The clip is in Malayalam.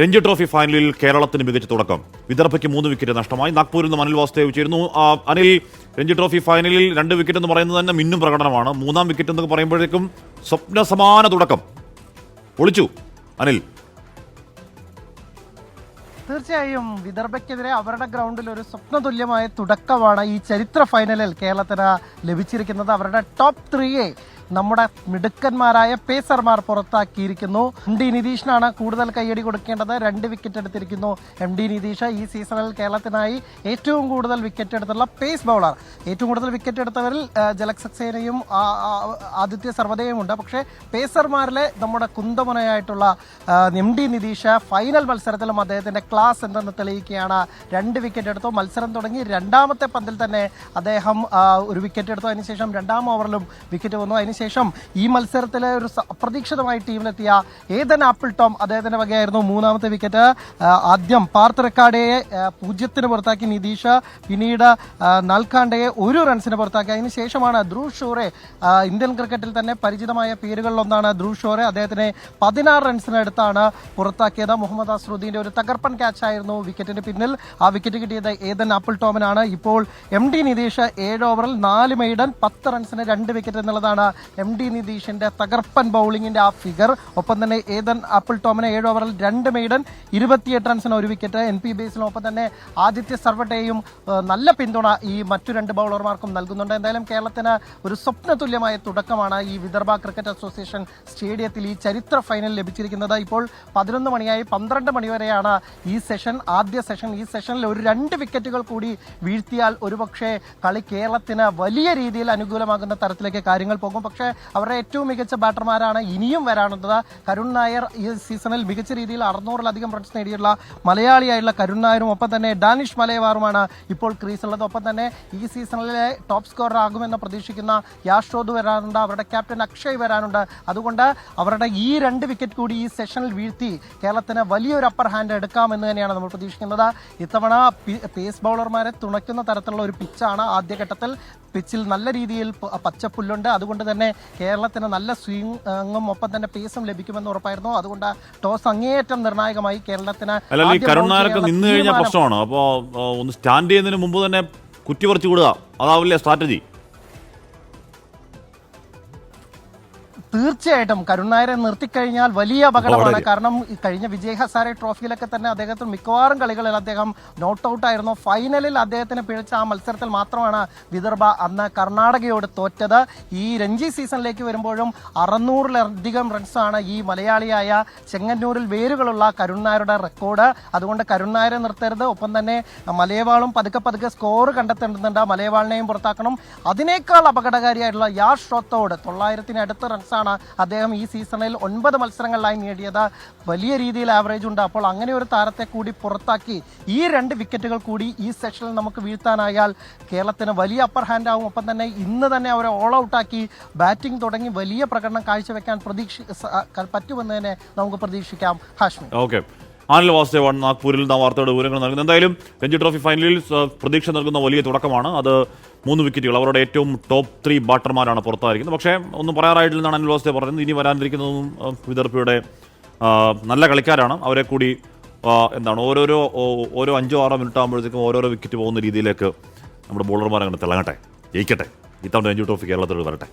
രഞ്ജി ട്രോഫി ഫൈനലിൽ കേരളത്തിന് മികച്ച തുടക്കം. വിദർഭയ്ക്ക് മൂന്ന് വിക്കറ്റ് നഷ്ടമായി. നാഗ്പൂരിൽ നിന്ന് അനിൽ വാസ്തേവ് ചേരുന്നു അനിൽ രഞ്ജി ട്രോഫി ഫൈനലിൽ രണ്ട് വിക്കറ്റ് എന്ന് പറയുന്നത് തന്നെ മിന്നും പ്രകടനമാണ്. മൂന്നാം വിക്കറ്റ് എന്ന് പറയുമ്പോഴേക്കും സ്വപ്ന സമാന തുടക്കം. ഒളിച്ചു. അനിൽ. തീർച്ചയായും വിദർഭയ്ക്കെതിരെ അവരുടെ ഗ്രൗണ്ടിൽ ഒരു സ്വപ്നതുല്യമായ തുടക്കമാണ് ഈ ചരിത്ര ഫൈനലിൽ കേരളത്തിന് ലഭിച്ചിരിക്കുന്നത്. അവരുടെ ടോപ്പ് ത്രീയെ നമ്മുടെ മിടുക്കന്മാരായ പേസർമാർ പുറത്താക്കിയിരിക്കുന്നു. എം ഡി നിതീഷിനാണ് കൂടുതൽ കയ്യടി കൊടുക്കേണ്ടത്. രണ്ട് വിക്കറ്റ് എടുത്തിരിക്കുന്നു. എം ഡി നിതീഷ് ഈ സീസണിൽ കേരളത്തിനായി ഏറ്റവും കൂടുതൽ വിക്കറ്റ് എടുത്തുള്ള പേസ് ബൗളർ ഏറ്റവും കൂടുതൽ വിക്കറ്റ് എടുത്തവരിൽ ജലക് സക്സേനയും ആദിത്യ സർവദയും ഉണ്ട്. പക്ഷേ പേസർമാരിലെ നമ്മുടെ കുന്തമുനയായിട്ടുള്ള എം ഡി നിതീഷ് ഫൈനൽ മത്സരത്തിലും അദ്ദേഹത്തിന്റെ ക്ലാസ് എന്തെന്ന് തെളിയിക്കുകയാണ്. രണ്ട് വിക്കറ്റ് എടുത്തു. മത്സരം തുടങ്ങി രണ്ടാമത്തെ പന്തിൽ തന്നെ അദ്ദേഹം ഒരു വിക്കറ്റ് എടുത്തു. അതിനുശേഷം രണ്ടാം ഓവറിലും വിക്കറ്റ് വന്നു. അതിനുശേഷം ഈ മത്സരത്തിലെ ഒരു അപ്രതീക്ഷിതമായി ടീമിലെത്തിയ ഏതൻ ആപ്പിൾ ടോം അദ്ദേഹത്തിന്റെ വകയായിരുന്നു മൂന്നാമത്തെ വിക്കറ്റ്. ആദ്യം പാർത്ത് റെക്കാർഡയെ പൂജ്യത്തിന് പുറത്താക്കി നിതീഷ് പിന്നീട് നൽകാണ്ടയെ ഒരു റൺസിന് പുറത്താക്കി. അതിനുശേഷമാണ് ധ്രുവ് ഷോറെ ഇന്ത്യൻ ക്രിക്കറ്റിൽ തന്നെ പരിചിതമായ പേരുകളിലൊന്നാണ് ധ്രുവ് ഷോറെ. അദ്ദേഹത്തിനെ പതിനാറ് റൺസിനടുത്താണ് പുറത്താക്കിയത്. മുഹമ്മദ് അസ്രുദ്ദീന്റെ ഒരു തകർപ്പൻ ക്യാച്ചായിരുന്നു വിക്കറ്റിന് പിന്നിൽ. ആ വിക്കറ്റ് കിട്ടിയത് ഏതൻ ആപ്പിൾ ടോമിനാണ്. ഇപ്പോൾ എം ഡി നിതീഷ് ഏഴ് ഓവറിൽ നാല് മെയ്ഡൻ പത്ത് റൺസിന് രണ്ട് വിക്കറ്റ് എന്നുള്ളതാണ് എം ഡി നിതീഷിന്റെ തകർപ്പൻ ബൗളിംഗിന്റെ ആ ഫിഗർ ഒപ്പം തന്നെ ഏതൻ ആപ്പിൾ ടോമിന് ഏഴ് ഓവറിൽ രണ്ട് മെയ്ഡൻ ഇരുപത്തിയെട്ട് റൺസിന് ഒരു വിക്കറ്റ് എൻ പി ബേസിലും ഒപ്പം തന്നെ ആദിത്യ സർവട്ടയും നല്ല പിന്തുണ ഈ മറ്റു രണ്ട് ബൗളർമാർക്കും നൽകുന്നുണ്ട്. എന്തായാലും കേരളത്തിന് ഒരു സ്വപ്ന തുല്യമായ തുടക്കമാണ് ഈ വിദർഭ ക്രിക്കറ്റ് അസോസിയേഷൻ സ്റ്റേഡിയത്തിൽ ഈ ചരിത്ര ഫൈനൽ ലഭിച്ചിരിക്കുന്നത്. ഇപ്പോൾ പതിനൊന്ന് മണിയായി പന്ത്രണ്ട് മണിവരെയാണ് ഈ സെഷൻ ആദ്യ സെഷൻ ഈ സെഷനിൽ ഒരു രണ്ട് വിക്കറ്റുകൾ കൂടി വീഴ്ത്തിയാൽ ഒരുപക്ഷെ കളി കേരളത്തിന് വലിയ രീതിയിൽ അനുകൂലമാകുന്ന തരത്തിലേക്ക് കാര്യങ്ങൾ പോകും. പക്ഷേ അവരുടെ ഏറ്റവും മികച്ച ബാറ്റർമാരാണ് ഇനിയും വരാനുള്ളത്. കരുൺ നായർ ഈ സീസണിൽ മികച്ച രീതിയിൽ അറുന്നൂറിലധികം റൺസ് നേടിയുള്ള മലയാളിയായുള്ള കരുൺ നായരും ഒപ്പം തന്നെ ഡാനിഷ് മലയവാറുമാണ് ഇപ്പോൾ ക്രീസിലുള്ളത് ഒപ്പം തന്നെ ഈ സീസണിലെ ടോപ്പ് സ്കോറർ ആകുമെന്ന് പ്രതീക്ഷിക്കുന്ന യാഷോദ് വരാനുണ്ട് അവരുടെ ക്യാപ്റ്റൻ അക്ഷയ് വരാനുണ്ട്. അതുകൊണ്ട് അവരുടെ ഈ രണ്ട് വിക്കറ്റ് കൂടി ഈ സെഷനിൽ വീഴ്ത്തി കേരളത്തിന് വലിയൊരു അപ്പർ ഹാൻഡ് എടുക്കാമെന്ന് തന്നെയാണ് നമ്മൾ പ്രതീക്ഷിക്കുന്നത്. ഇത്തവണ പേസ് ബൗളർമാരെ തുണയ്ക്കുന്ന തരത്തിലുള്ള ഒരു പിച്ചാണ് ആദ്യഘട്ടത്തിൽ. പിച്ചിൽ നല്ല രീതിയിൽ പച്ച പച്ചപ്പുല്ലുണ്ട്. അതുകൊണ്ട് തന്നെ കേരളത്തിന് നല്ല സ്വിംഗും ഒപ്പം തന്നെ പേസും ലഭിക്കുമെന്ന് ഉറപ്പായിരുന്നു. അതുകൊണ്ട് ടോസ് അങ്ങേയറ്റം നിർണായകമായി കേരളത്തിന് നിന്ന് കഴിഞ്ഞ പ്രശ്നമാണ്. അപ്പോൾ ഒന്ന് സ്റ്റാൻഡ് ചെയ്യുന്നതിന് മുമ്പ് തന്നെ കുറ്റി പറിച്ചു കൂടുക അതാവില്ലേ സ്ട്രാറ്റജി തീർച്ചയായിട്ടും കരുണായരെ നിർത്തിക്കഴിഞ്ഞാൽ വലിയ അപകടമാണ്. കാരണം കഴിഞ്ഞ വിജയ് ഹസാരെ ട്രോഫിയിലൊക്കെ തന്നെ അദ്ദേഹത്തിന് മിക്കവാറും കളികളിൽ അദ്ദേഹം നോട്ട് ഔട്ട് ആയിരുന്നു. ഫൈനലിൽ അദ്ദേഹത്തിന് പിഴച്ച ആ മത്സരത്തിൽ മാത്രമാണ് വിദർഭ അന്ന് കർണാടകയോട് തോറ്റത്. ഈ രഞ്ജി സീസണിലേക്ക് വരുമ്പോഴും അറുന്നൂറിലധികം റൺസാണ് ഈ മലയാളിയായ ചെങ്ങന്നൂരിൽ വേരുകളുള്ള കരുണായരുടെ റെക്കോർഡ് അതുകൊണ്ട് കരുണായരെ നിർത്തരുത്. ഒപ്പം തന്നെ മലയവാളും പതുക്കെ പതുക്കെ സ്കോർ കണ്ടെത്തേണ്ടതുണ്ട്. മലയവാളിനെയും പുറത്താക്കണം. അതിനേക്കാൾ അപകടകാരിയായിട്ടുള്ള യാഷ് ഷോത്തോട് തൊള്ളായിരത്തിന് അടുത്ത റൺസാണ് അദ്ദേഹം ഈ സീസണിൽ ഒൻപത് മത്സരങ്ങളിലായി നേടിയത്. വലിയ രീതിയിൽ ആവറേജ് ഉണ്ട്. അപ്പോൾ അങ്ങനെ ഒരു താരത്തെ കൂടി പുറത്താക്കി ഈ രണ്ട് വിക്കറ്റുകൾ കൂടി ഈ സെഷനിൽ നമുക്ക് വീഴ്ത്താനായാൽ കേരളത്തിന് വലിയ അപ്പർ ഹാൻഡ് ആവും. ഒപ്പം തന്നെ ഇന്ന് തന്നെ അവരെ ഓൾ ഔട്ടാക്കി ബാറ്റിംഗ് തുടങ്ങി വലിയ പ്രകടനം കാഴ്ചവെക്കാൻ പ്രതീക്ഷ പറ്റുമെന്ന് തന്നെ നമുക്ക് പ്രതീക്ഷിക്കാം. ഹാഷ്മി. ഓക്കെ ആനൽ വാസുദേവാണ് നാഗ്പൂരിൽ ആ വാർത്തയുടെ വിവരങ്ങൾ നൽകുന്നത്. എന്തായാലും രഞ്ജി ട്രോഫി ഫൈനലിൽ പ്രതീക്ഷ നൽകുന്ന വലിയ തുടക്കമാണ്. അത് മൂന്ന് വിക്കറ്റുകൾ. അവരുടെ ഏറ്റവും ടോപ്പ് ത്രീ ബാറ്റർമാരാണ് പുറത്തായിരിക്കുന്നത്. പക്ഷേ ഒന്നും പറയാറായിട്ടില്ലെന്നാണ് അനിൽ വാസുദേവ് പറയുന്നത് ഇനി വരാനിരിക്കുന്നതും വിദർഭയുടെ നല്ല കളിക്കാരാണ്. അവരെ കൂടി എന്താണ് ഓരോരോ ഓരോ അഞ്ചോ ആറോ മിനിറ്റ് ആകുമ്പോഴത്തേക്കും ഓരോരോ വിക്കറ്റ് പോകുന്ന രീതിയിലേക്ക് നമ്മുടെ ബോളർമാർ അങ്ങനെ തിളങ്ങട്ടെ. ജയിക്കട്ടെ. ഇത്തവണ രഞ്ജി ട്രോഫി കേരളത്തിൽ വരട്ടെ.